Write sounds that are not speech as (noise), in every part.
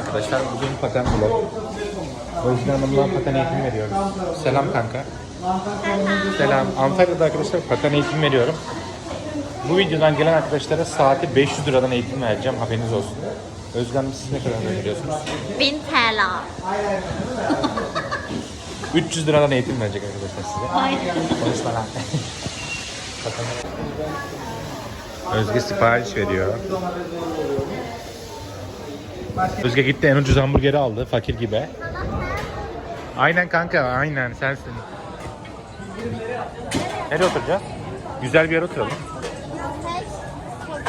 Arkadaşlar bugün paten vlog. Özgür Hanım'la paten eğitimi veriyoruz. Selam kanka. Selam. Antalya'da arkadaşlar paten eğitimi veriyorum. Bu videodan gelen arkadaşlara saati 500 liradan eğitim vereceğim. Haberiniz olsun. Hanım siz ne kadar veriyorsunuz? 1000 TL. 300 liradan eğitim verecek arkadaşlar size. Hayır. Konuşma lan. Özge sipariş veriyor. Özge gitti en ucuz hamburgeri aldı fakir gibi. Aynen kanka aynen sensin. Nereye oturacağız? Güzel bir yere oturalım.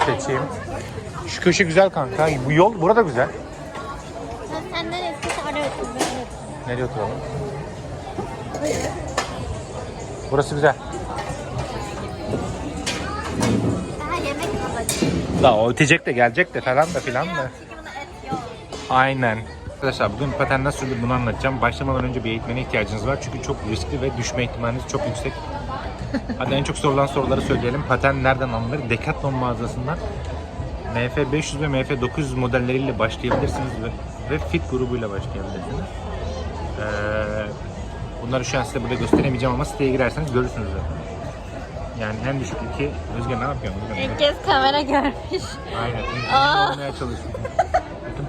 Seçeyim. Şu köşe güzel kanka. Bu yol burada güzel. Sen otur. Nereye oturalım? Burası güzel. Daha yemek alacağım. Da o ötecek de gelecek de falan da filan da. Aynen. Arkadaşlar bugün paten nasıl sürülür bunu anlatacağım. Başlamadan önce bir eğitmene ihtiyacınız var. Çünkü çok riskli ve düşme ihtimaliniz çok yüksek. (laughs) Hadi en çok sorulan soruları söyleyelim. Paten nereden alınır? Decathlon mağazasından MF 500 ve MF 900 modelleriyle başlayabilirsiniz ve, ve fit grubuyla başlayabilirsiniz. Ee, bunları şu an size burada gösteremeyeceğim ama siteye girerseniz görürsünüz zaten. Yani en düşük iki... Özge ne yapıyorsun? İlk kez kamera görmüş. Aynen. Aa. Olmaya çalışıyorum.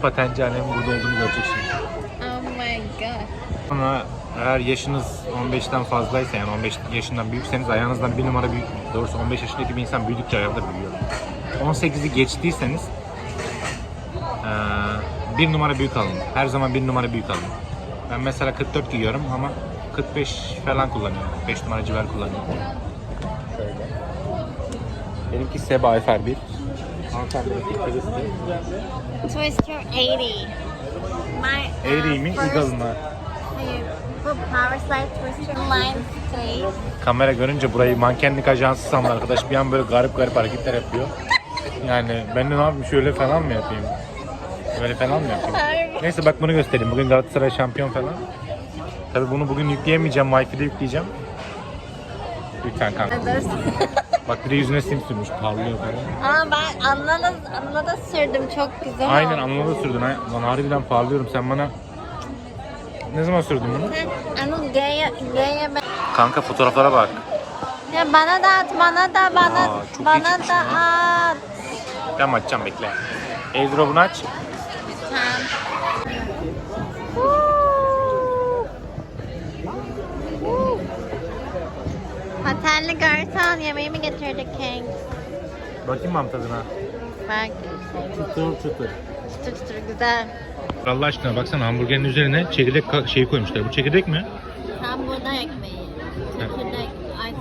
Alemin burada olduğunu görecek şimdi. Oh my god. Sonra eğer yaşınız 15'ten fazlaysa yani 15 yaşından büyükseniz ayağınızdan bir numara büyük. Doğrusu 15 yaşındaki bir insan büyüdükçe ayağı da büyüyor. 18'i geçtiyseniz eee, bir numara büyük alın. Her zaman bir numara büyük alın. Ben mesela 44 giyiyorum ama 45 falan kullanıyorum. 5 numara civar kullanıyorum. Şöyle. Benimki Seba Ayfer 1. Hanımefendinin kırısı. Twister 80. My, 80 mi? first- Eagle mı? Hayır. Bu power slide twister line three. kamera görünce burayı mankenlik ajansı sandı arkadaş. Bir an böyle garip garip hareketler yapıyor. Yani ben de ne yapayım şöyle falan mı yapayım? Böyle falan mı yapayım? Neyse bak bunu göstereyim. Bugün Galatasaray şampiyon falan. Tabii bunu bugün yükleyemeyeceğim. Wi-Fi'de yükleyeceğim. Lütfen kanka. (laughs) Bak bir de yüzüne sim sürmüş. Parlıyor falan. Ama ben anlada, anlada sürdüm çok güzel Aynen oldu. anlamda sürdün. ha. Lan harbiden parlıyorum. Sen bana... Ne zaman sürdün bunu? Sen Anıl gaya, gaya ben... Kanka fotoğraflara bak. Ya bana da at, bana da, bana, Aa, çok iyi bana çıkmış da lan. at. Ben açacağım bekle. Airdrop'unu aç. Tamam. Patenli garson yemeğimi getirdi King. Bakayım mı tadına? Bak Çıtır çıtır. çıtır çıtır güzel. Allah aşkına baksana hamburgerin üzerine çekirdek şeyi koymuşlar. Bu çekirdek mi? Tam ekmeği. Çekirdek, ay,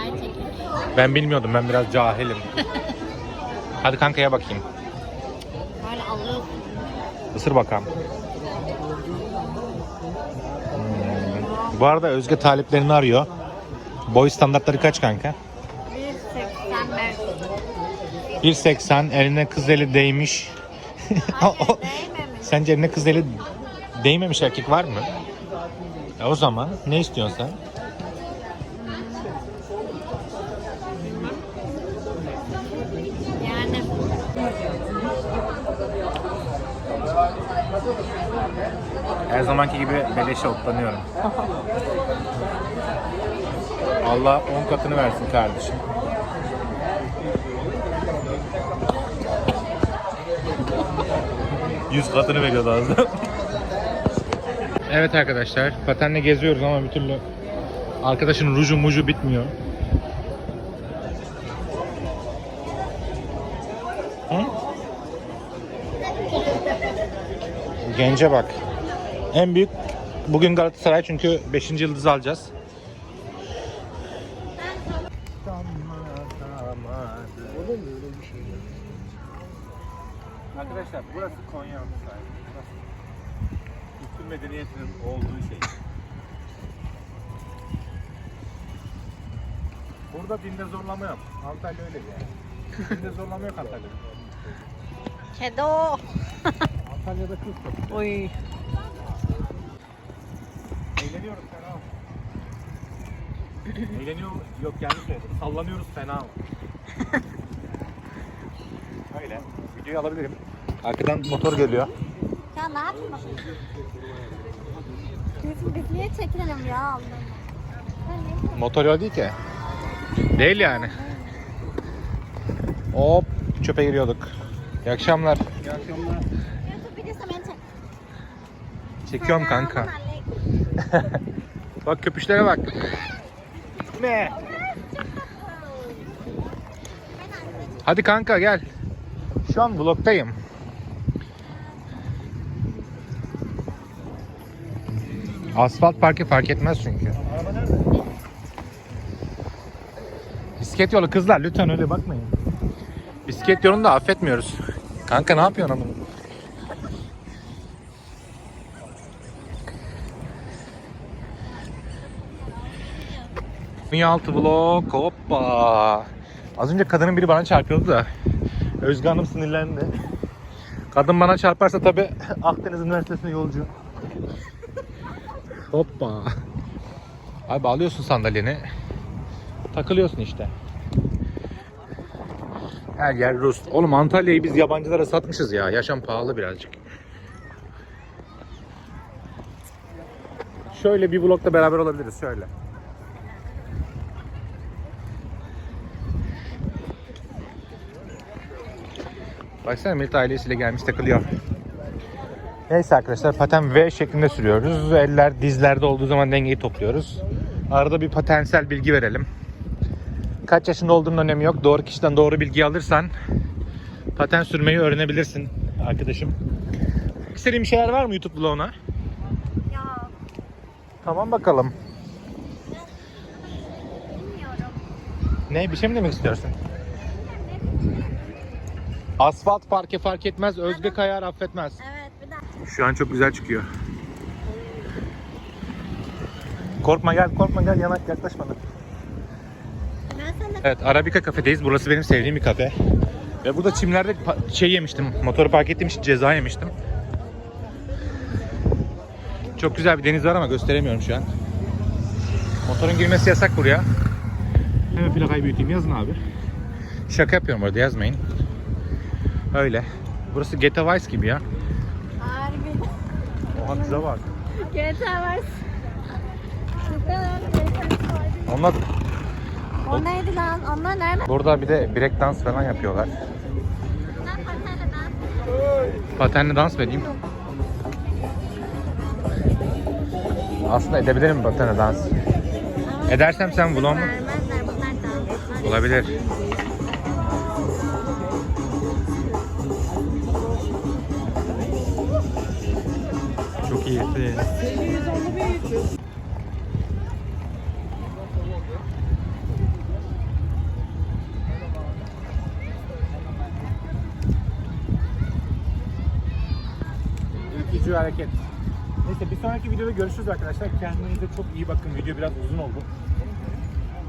ay çekirdeği. Ben bilmiyordum. Ben biraz cahilim. (laughs) Hadi kankaya bakayım. Böyle alıyorsun. Isır bakalım. Hmm. Bu arada Özge taliplerini arıyor. Boy standartları kaç kanka? 1.85. 1.80 eline kız eli değmiş. Hayır (laughs) değmemiş. Sence eline kız eli değmemiş erkek var mı? E o zaman ne istiyorsun sen? Yani Her zamanki gibi beleşe otlanıyorum. (laughs) Allah 10 katını versin kardeşim. Yüz katını veriyordu az. Evet arkadaşlar, patenle geziyoruz ama bir türlü arkadaşın ruju muju bitmiyor. Hı? Gence bak. En büyük bugün Galatasaray çünkü 5. yıldızı alacağız. Arkadaşlar burası Konya sahili. Burası bütün medeniyetinin olduğu şey. Burada dinde zorlama yok. Antalya öyle bir yer. Dinde zorlama yok Antalya'da. kedo. Antalya'da kız çok. Oy. Eğleniyoruz fena. Eğleniyor yok yanlış söyledim. Sallanıyoruz fena. Öyle. Videoyu alabilirim. Arkadan motor geliyor. Ya ne yapayım? Biz, biz niye çekilelim ya Allah'ım? Motor yol değil ki. Değil yani. Hop çöpe giriyorduk. İyi akşamlar. YouTube videosu beni çek. Çekiyorum kanka. (laughs) Bak köpüşlere bak. Ne? Hadi kanka gel. Şu an vlogdayım. Asfalt parkı fark etmez çünkü. Bisiklet yolu kızlar lütfen öyle bakmayın. Bisiklet yolunu da affetmiyoruz. Kanka ne yapıyorsun ama? Dünya altı vlog hoppa. Az önce kadının biri bana çarpıyordu da Özge Hanım sinirlendi. Kadın bana çarparsa tabi Akdeniz Üniversitesi'ne yolcu. Hoppa. Abi alıyorsun sandalyeni. Takılıyorsun işte. Her yer Rus. Oğlum Antalya'yı biz yabancılara satmışız ya. Yaşam pahalı birazcık. Şöyle bir vlogda beraber olabiliriz şöyle. Baksana Melit ailesiyle gelmiş takılıyor. Neyse arkadaşlar paten V şeklinde sürüyoruz. Eller dizlerde olduğu zaman dengeyi topluyoruz. Arada bir patensel bilgi verelim. Kaç yaşında olduğunun önemi yok. Doğru kişiden doğru bilgi alırsan paten sürmeyi öğrenebilirsin arkadaşım. İstediğin bir şeyler var mı YouTube vloguna? Ya Tamam bakalım. bilmiyorum. Ne bir şey mi demek istiyorsun? Asfalt parke fark etmez, Özge kayar affetmez. Evet bir dakika. Şu an çok güzel çıkıyor. Korkma gel, korkma gel, yanak yaklaş bana. Ben sana Evet, Arabica kafedeyiz. Burası benim sevdiğim bir kafe. Ve burada çimlerde şey yemiştim, motoru park ettiğim için ceza yemiştim. Çok güzel bir deniz var ama gösteremiyorum şu an. Motorun girmesi yasak buraya. Hemen plakayı büyüteyim, yazın abi. Şaka yapıyorum orada, yazmayın. Öyle. Burası GTA Vice gibi ya. harbi. Oha kıza bak. GTA var. Onlar O neydi lan? Onlar nerede? burada bir de break dans falan yapıyorlar. Lan patenle dans. Patenle dans mı edeyim? Aslında edebilirim patenle dans. Edersem sen vlog mu? Olabilir. Çok iyi. Ülkücü hareket. Neyse bir sonraki videoda görüşürüz arkadaşlar. Kendinize çok iyi bakın. Video biraz uzun oldu.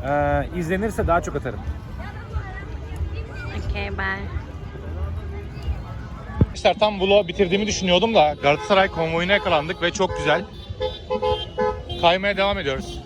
Ee, izlenirse daha çok atarım. Okay bye. Arkadaşlar tam vlogu bitirdiğimi düşünüyordum da Galatasaray konvoyuna yakalandık ve çok güzel. Kaymaya devam ediyoruz.